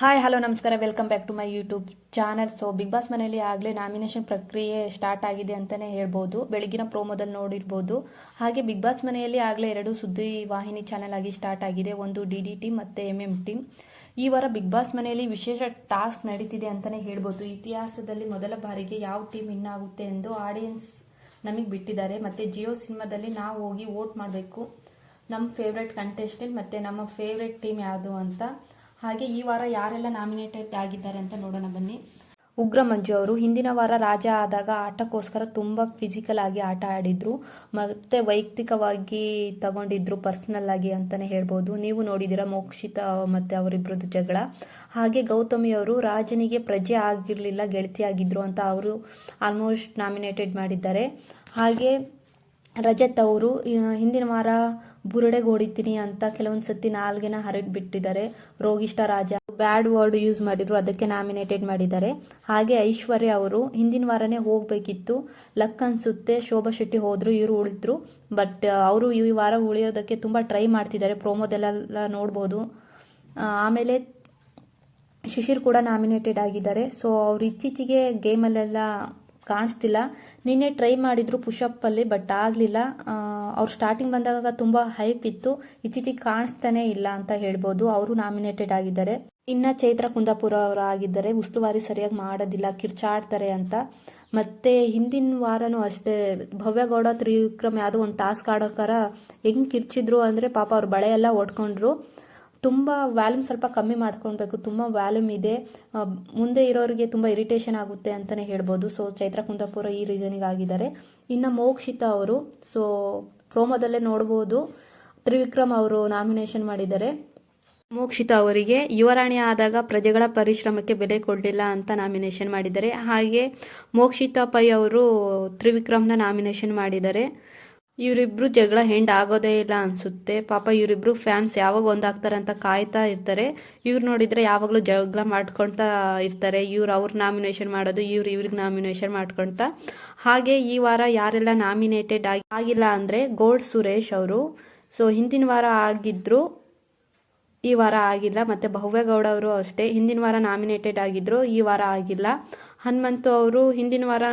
Hi hello ನಮಸ್ಕಾರ. Welcome back to my YouTube channel so Big Boss ಮನೆಯಲ್ಲಿ ಆಗಲೇ nomination ಪ್ರಕ್ರಿಯೆ ಸ್ಟಾರ್ಟ್ ಆಗಿದೆ ಅಂತಲೇ ಹೇಳ್ಬೋದು. ಬೆಳಗಿನ ಪ್ರೋಮೋದಲ್ಲಿ ನೋಡಿರ್ಬೋದು. ಹಾಗೆ ಬಿಗ್ ಬಾಸ್ ಮನೆಯಲ್ಲಿ ಆಗಲೇ ಎರಡು ಸುದ್ದಿ ವಾಹಿನಿ ಚಾನಲ್ ಆಗಿ ಸ್ಟಾರ್ಟ್ ಆಗಿದೆ. ಒಂದು ಡಿ ಡಿ ಟೀಮ್ ಮತ್ತು ಎಂ ಎಂ ಟೀಮ್ ಈ ವಾರ ಬಿಗ್ ಬಾಸ್ ಮನೆಯಲ್ಲಿ ವಿಶೇಷ ಟಾಸ್ಕ್ ನಡೀತಿದೆ ಅಂತಲೇ ಹೇಳ್ಬೋದು. ಇತಿಹಾಸದಲ್ಲಿ ಮೊದಲ ಬಾರಿಗೆ ಯಾವ ಟೀಮ್ ವಿನ್ ಆಗುತ್ತೆ ಎಂದು ಆಡಿಯನ್ಸ್ ನಮಗೆ ಬಿಟ್ಟಿದ್ದಾರೆ. ಮತ್ತು ಜಿಯೋ ಸಿನಿಮಾದಲ್ಲಿ ನಾವು ಹೋಗಿ ವೋಟ್ ಮಾಡಬೇಕು. ನಮ್ಮ ಫೇವ್ರೆಟ್ ಕಂಟೆಸ್ಟೆಂಟ್ ಮತ್ತು ನಮ್ಮ ಫೇವ್ರೆಟ್ ಟೀಮ್ ಯಾವುದು ಅಂತ ಹಾಗೆ ಈ ವಾರ ಯಾರೆಲ್ಲ ನಾಮಿನೇಟೆಡ್ ಆಗಿದ್ದಾರೆ ಅಂತ ನೋಡೋಣ ಬನ್ನಿ. ಉಗ್ರ ಮಂಜು ಅವರು, ಹಿಂದಿನ ವಾರ ರಾಜ ಆದಾಗ ಆಟಕ್ಕೋಸ್ಕರ ತುಂಬ ಫಿಸಿಕಲ್ ಆಗಿ ಆಟ ಆಡಿದ್ರು, ಮತ್ತೆ ವೈಯಕ್ತಿಕವಾಗಿ ತಗೊಂಡಿದ್ರು ಪರ್ಸನಲ್ ಆಗಿ ಅಂತಾನೆ ಹೇಳ್ಬೋದು. ನೀವು ನೋಡಿದಿರ ಮೋಕ್ಷಿತ ಮತ್ತೆ ಅವರಿಬ್ಬರದ್ದು ಜಗಳ. ಹಾಗೆ ಗೌತಮಿ ಅವರು, ರಾಜನಿಗೆ ಪ್ರಜೆ ಆಗಿರಲಿಲ್ಲ, ಗೆಳತಿ ಆಗಿದ್ರು ಅಂತ ಅವರು ಆಲ್ಮೋಸ್ಟ್ ನಾಮಿನೇಟೆಡ್ ಮಾಡಿದ್ದಾರೆ. ಹಾಗೆ ರಜತ್ ಅವರು, ಹಿಂದಿನ ವಾರ ಬುರುಡೆಗೆ ಹೊಡಿತೀನಿ ಅಂತ ಕೆಲವೊಂದು ಸತಿ ನಾಲ್ಗೆನ ಹರಿದು ಬಿಟ್ಟಿದ್ದಾರೆ ರೋಗಿಷ್ಠ ರಾಜ ಬ್ಯಾಡ್ ವರ್ಡ್ ಯೂಸ್ ಮಾಡಿದ್ರು, ಅದಕ್ಕೆ ನಾಮಿನೇಟೆಡ್ ಮಾಡಿದ್ದಾರೆ. ಹಾಗೆ ಐಶ್ವರ್ಯ ಅವರು ಹಿಂದಿನ ವಾರನೇ ಹೋಗಬೇಕಿತ್ತು. ಲಕ್ ಅನ್ಸುತ್ತೆ, ಶೋಭಾ ಶೆಟ್ಟಿ ಹೋದ್ರು, ಇವರು ಉಳಿದ್ರು. ಬಟ್ ಅವರು ಈ ವಾರ ಉಳಿಯೋದಕ್ಕೆ ತುಂಬ ಟ್ರೈ ಮಾಡ್ತಿದ್ದಾರೆ. ಪ್ರೋಮೋದಲ್ಲೆಲ್ಲ ನೋಡ್ಬೋದು. ಆಮೇಲೆ ಶಿಶಿರ್ ಕೂಡ ನಾಮಿನೇಟೆಡ್ ಆಗಿದ್ದಾರೆ. ಸೊ ಅವ್ರು ಇತ್ತೀಚೆಗೆ ಗೇಮಲ್ಲೆಲ್ಲ ಕಾಣಿಸ್ತಿಲ್ಲ. ನಿನ್ನೆ ಟ್ರೈ ಮಾಡಿದ್ರು ಪುಷಪ್ ಅಲ್ಲಿ ಬಟ್ ಆಗಲಿಲ್ಲ. ಅವ್ರು ಸ್ಟಾರ್ಟಿಂಗ್ ಬಂದಾಗ ತುಂಬ ಹೈಪ್ ಇತ್ತು. ಇತ್ತೀಚೆಗೆ ಕಾಣಿಸ್ತಾನೆ ಇಲ್ಲ ಅಂತ ಹೇಳ್ಬೋದು. ಅವರು ನಾಮಿನೇಟೆಡ್ ಆಗಿದ್ದಾರೆ. ಇನ್ನ ಚೈತ್ರ ಕುಂದಾಪುರ ಅವರು ಆಗಿದ್ದಾರೆ. ಉಸ್ತುವಾರಿ ಸರಿಯಾಗಿ ಮಾಡೋದಿಲ್ಲ, ಕಿರ್ಚಾಡ್ತಾರೆ ಅಂತ. ಮತ್ತೆ ಹಿಂದಿನ ವಾರನೂ ಅಷ್ಟೇ ಭವ್ಯಗೌಡ ತ್ರಿವಿಕ್ರಮ್ ಯಾವುದೋ ಒಂದು ಟಾಸ್ಕ್ ಆಡೋಕಾರ ಹೆಂಗ್ ಕಿರ್ಚಿದ್ರು ಅಂದ್ರೆ ಪಾಪ ಅವ್ರ ಬಳೆ ಎಲ್ಲ ಒಡ್ಕೊಂಡ್ರು. ತುಂಬ ವ್ಯಾಲ್ಯೂಮ್ ಸ್ವಲ್ಪ ಕಮ್ಮಿ ಮಾಡ್ಕೊಳ್ಬೇಕು, ತುಂಬ ವ್ಯಾಲ್ಯೂಮ್ ಇದೆ. ಮುಂದೆ ಇರೋರಿಗೆ ತುಂಬ ಇರಿಟೇಷನ್ ಆಗುತ್ತೆ ಅಂತಲೇ ಹೇಳ್ಬೋದು. ಸೊ ಚೈತ್ರ ಕುಂದಾಪುರ ಈ ರೀಸನಿಗೆ ಆಗಿದ್ದಾರೆ ಇನ್ನು ಮೋಕ್ಷಿತ ಅವರು ಸೊ ಪ್ರೋಮೋದಲ್ಲೇ ನೋಡ್ಬೋದು. ತ್ರಿವಿಕ್ರಮ್ ಅವರು ನಾಮಿನೇಷನ್ ಮಾಡಿದ್ದಾರೆ. ಮೋಕ್ಷಿತ ಅವರಿಗೆ, ಯುವರಾಣಿ ಆದಾಗ ಪ್ರಜೆಗಳ ಪರಿಶ್ರಮಕ್ಕೆ ಬೆಲೆ ಕೊಡಲಿಲ್ಲ ಅಂತ ನಾಮಿನೇಷನ್ ಮಾಡಿದ್ದಾರೆ. ಹಾಗೆ ಮೋಕ್ಷಿತಾ ಪೈ ಅವರು ತ್ರಿವಿಕ್ರಮ್ನ ನಾಮಿನೇಷನ್ ಮಾಡಿದ್ದಾರೆ. ಇವರಿಬ್ರು ಜಗಳ ಹೆಂಡ್ ಆಗೋದೇ ಇಲ್ಲ ಅನ್ಸುತ್ತೆ. ಪಾಪ ಇವರಿಬ್ರು ಫ್ಯಾನ್ಸ್ ಯಾವಾಗ ಒಂದಾಗ್ತಾರೆ ಅಂತ ಕಾಯ್ತಾ ಇರ್ತಾರೆ. ಇವ್ರು ನೋಡಿದ್ರೆ ಯಾವಾಗಲೂ ಜಗಳ ಮಾಡ್ಕೊಳ್ತಾ ಇರ್ತಾರೆ. ಇವ್ರು ಅವ್ರ ನಾಮಿನೇಷನ್ ಮಾಡೋದು, ಇವ್ರು ಇವ್ರಿಗೆ ನಾಮಿನೇಷನ್ ಮಾಡ್ಕೊಳ್ತಾ ಹಾಗೆ ಈ ವಾರ ಯಾರೆಲ್ಲ ನಾಮಿನೇಟೆಡ್ ಆಗಿ ಆಗಿಲ್ಲ ಅಂದರೆ ಗೋಲ್ಡ್ ಸುರೇಶ್ ಅವರು. ಸೊ ಹಿಂದಿನ ವಾರ ಆಗಿದ್ರು, ಈ ವಾರ ಆಗಿಲ್ಲ. ಮತ್ತು ಭವ್ಯಗೌಡ ಅವರು ಅಷ್ಟೇ. ಹಿಂದಿನ ವಾರ ನಾಮಿನೇಟೆಡ್ ಆಗಿದ್ರು, ಈ ವಾರ ಆಗಿಲ್ಲ. ಹನುಮಂತು ಅವರು ಹಿಂದಿನ ವಾರ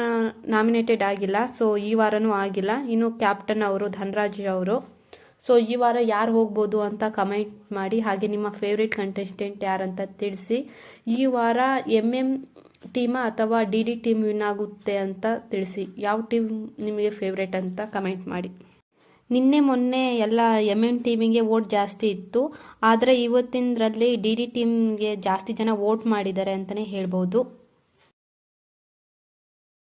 ನಾಮಿನೇಟೆಡ್ ಆಗಿಲ್ಲ, ಸೊ ಈ ವಾರನೂ ಆಗಿಲ್ಲ. ಇನ್ನು ಕ್ಯಾಪ್ಟನ್ ಅವರು ಧನರಾಜ್ ಅವರು. ಸೊ ಈ ವಾರ ಯಾರು ಹೋಗ್ಬೋದು ಅಂತ ಕಮೆಂಟ್ ಮಾಡಿ, ಹಾಗೆ ನಿಮ್ಮ ಫೇವ್ರೆಟ್ ಕಂಟೆಸ್ಟೆಂಟ್ ಯಾರಂತ ತಿಳಿಸಿ. ಈ ವಾರ ಎಂ ಎಂ ಟೀಮ ಅಥವಾ ಡಿ ಡಿ ಟೀಮ್ ವಿನ್ ಆಗುತ್ತೆ ಅಂತ ತಿಳಿಸಿ. ಯಾವ ಟೀಮ್ ನಿಮಗೆ ಫೇವ್ರೇಟ್ ಅಂತ ಕಮೆಂಟ್ ಮಾಡಿ. ನಿನ್ನೆ ಮೊನ್ನೆ ಎಲ್ಲ ಎಂ ಎಂ ಟೀಮಿಗೆ ವೋಟ್ ಜಾಸ್ತಿ ಇತ್ತು. ಆದರೆ ಇವತ್ತಿನದ್ರಲ್ಲಿ ಡಿ ಡಿ ಟೀಮ್ಗೆ ಜಾಸ್ತಿ ಜನ ವೋಟ್ ಮಾಡಿದ್ದಾರೆ ಅಂತಲೇ ಹೇಳ್ಬೋದು.